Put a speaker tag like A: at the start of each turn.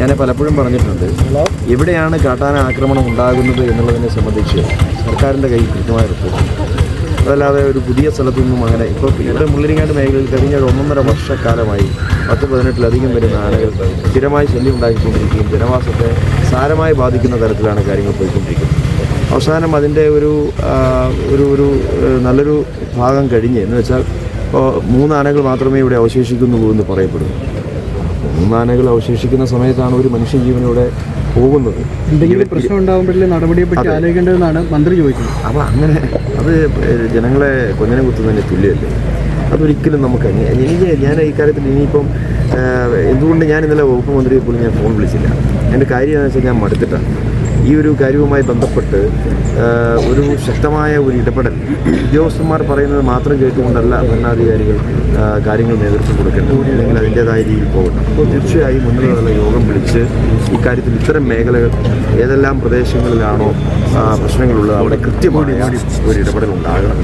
A: ഞാൻ പലപ്പോഴും പറഞ്ഞിട്ടുണ്ട്. എവിടെയാണ് കാട്ടാന ആക്രമണം ഉണ്ടാകുന്നത് എന്നുള്ളതിനെ സംബന്ധിച്ച് സർക്കാരിന്റെ കയ്യിൽ കൃത്യമായ റിപ്പോർട്ടുണ്ട് അതല്ലാതെ ഒരു പുതിയ സ്ഥലത്തൊന്നും അങ്ങനെ ഇപ്പോൾ ഇവിടെ മുള്ളിരിങ്ങാട് മേഖലയിൽ കഴിഞ്ഞ ഒരു ഒന്നൊന്നര വർഷക്കാലമായി പത്ത് പതിനെട്ടിലധികം വരുന്ന ആനകൾ സ്ഥിരമായി ശല്യം ഉണ്ടാക്കിക്കൊണ്ടിരിക്കുകയും ജനവാസത്തെ സാരമായി ബാധിക്കുന്ന തരത്തിലാണ് കാര്യങ്ങൾ പോയിക്കൊണ്ടിരിക്കുന്നത്. അവസാനം അതിന്റെ ഒരു ഒരു ഒരു നല്ലൊരു ഭാഗം കഴിഞ്ഞ് എന്ന് വെച്ചാൽ ഇപ്പോൾ മൂന്ന് ആനകൾ മാത്രമേ ഇവിടെ അവശേഷിക്കുന്നുള്ളൂ എന്ന് പറയപ്പെടുന്നു. മൂന്ന് ആനകൾ അവശേഷിക്കുന്ന സമയത്താണ് ഒരു മനുഷ്യജീവനിവിടെ പോകുന്നത്.
B: എന്തെങ്കിലും പ്രശ്നം ഉണ്ടാകുമ്പോഴേ നടപടിയെപ്പറ്റി ആലോചിക്കേണ്ടതെന്നാണ് മന്ത്രി ചോദിക്കുന്നത്.
A: അപ്പോൾ അങ്ങനെ അത് ജനങ്ങളെ കൊഞ്ഞനെ കുത്തുന്നതിന് തുല്യമല്ലേ? അതൊരിക്കലും നമുക്ക് എനിക്ക് ഞാൻ ഈ കാര്യത്തിൽ ഇനിയിപ്പം എന്തുകൊണ്ട് ഞാൻ ഇന്നലെ വകുപ്പ് മന്ത്രിയെ പോലും ഞാൻ ഫോൺ വിളിച്ചില്ല? എന്റെ കാര്യം എന്ന് വെച്ചാൽ ഞാൻ മടുത്തിട്ടാണ്. ഈ ഒരു കാര്യവുമായി ബന്ധപ്പെട്ട് ഒരു ശക്തമായ ഒരു ഇടപെടൽ. ഉദ്യോഗസ്ഥന്മാർ പറയുന്നത് മാത്രം കേട്ടുകൊണ്ടല്ല ഭരണാധികാരികൾ കാര്യങ്ങൾ നേതൃത്വം കൊടുക്കേണ്ടത്. അല്ലെങ്കിൽ അതിന്റേതായ രീതിയിൽ പോകണം അപ്പോൾ തീർച്ചയായും ഉന്നതതല യോഗം വിളിച്ച് ഇക്കാര്യത്തിൽ ഇത്തരം മേഖലകൾ ഏതെല്ലാം പ്രദേശങ്ങളിലാണോ പ്രശ്നങ്ങളുള്ളത് അവിടെ കൃത്യമായി ഒരു ഇടപെടൽ ഉണ്ടാകണം.